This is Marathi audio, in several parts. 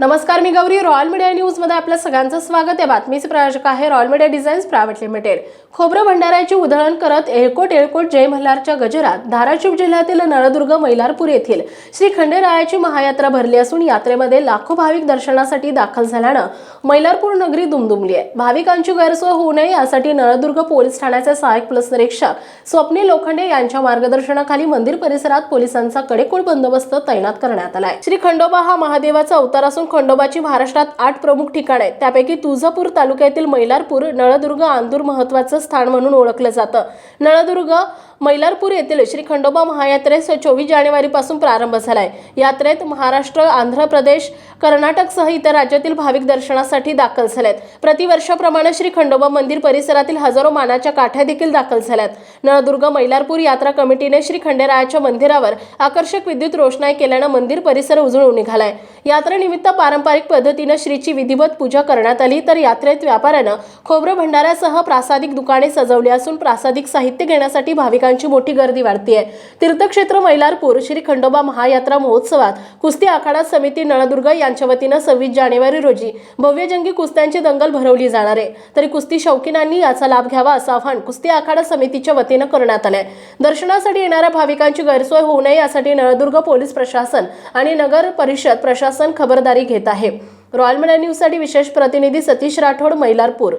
नमस्कार मी गौरी. रॉयल मीडिया न्यूजमध्ये आपल्या सगळ्यांचं स्वागत आहे. बातमीचे प्रायोजक आहे Royal Media Designs Private Limited खोबरं भंडाऱ्याची उधळण करत एळकोट एळकोट जय मल्हारच्या गजरात धाराशिव जिल्ह्यातील नळदुर्ग मैलारपूर येथील श्री खंडेरायाची महायात्रा भरली असून यात्रेमध्ये लाखो भाविक दर्शनासाठी दाखल झाल्यानं मैलारपूर नगरी दुमदुमली आहे. भाविकांची गैरसोय होऊ नये यासाठी नळदुर्ग पोलीस ठाण्याचे सहाय्यक पोलीस निरीक्षक स्वप्नील लोखंडे यांच्या मार्गदर्शनाखाली मंदिर परिसरात पोलिसांचा कडेकोट बंदोबस्त तैनात करण्यात आलाय. श्री खंडोबा हा महादेवाचा अवतार असून खंडोबाची महाराष्ट्रात आठ प्रमुख ठिकाण आहेत. त्यापैकी तुळजापूर तालुक्यातील मैलारपूर नळदुर्ग आंदूर महत्वाचं स्थान म्हणून ओळखलं जातं. नळदुर्ग मैलारपूर येथील श्री खंडोबा महायात्रेस चोवीस जानेवारीपासून प्रारंभ झाला आहे यात्रेत महाराष्ट्र आंध्र प्रदेश कर्नाटकसह इतर राज्यातील भाविक दर्शनासाठी दाखल झालेत. प्रतिवर्षाप्रमाणे श्री खंडोबा मंदिर परिसरातील हजारो मानाच्या काठ्या देखील दाखल झाल्यात. नळदुर्ग मैलारपूर यात्रा कमिटीने श्री खंडेरायाच्या मंदिरावर आकर्षक विद्युत रोषणाई केल्यानं मंदिर परिसर उजळून निघालाय. यात्रेनिमित्त पारंपरिक पद्धतीनं श्रीची विधिवत पूजा करण्यात आली तर यात्रेत व्यापाऱ्यानं खोबरं भंडाऱ्यासह प्रासादिक दुकाने सजवली असून प्रासादिक साहित्य घेण्यासाठी भाविकांची मोठी गर्दी वाढतीये. तीर्थक्षेत्र मैलारपूर श्री खंडोबा महायात्रा महोत्सवात कुस्ती आखाडा समिती नळदुर्ग यांच्या वतीनं सव्वीस जानेवारी रोजी भव्य जंगी कुस्त्यांची दंगल भरवली जाणार आहे. तरी कुस्ती शौकीनांनी याचा लाभ घ्यावा असं आवाहन कुस्ती आखाडा समितीच्या वतीनं करण्यात आलंय. दर्शनासाठी येणाऱ्या भाविकांची गैरसोय होऊ नये यासाठी नळदुर्ग पोलीस प्रशासन आणि नगर परिषद प्रशासन खबरदारी घेत आहे. रॉयल मीडिया न्यूजसाठी विशेष प्रतिनिधी सतीश राठोड मैलारपूर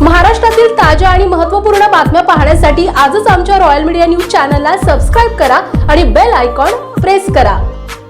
महाराष्ट्रातील ताज्या आणि महत्त्वपूर्ण बातम्या पाहण्यासाठी आजच आमच्या रॉयल मीडिया न्यूज चॅनलला सबस्क्राईब करा आणि बेल आयकॉन प्रेस करा.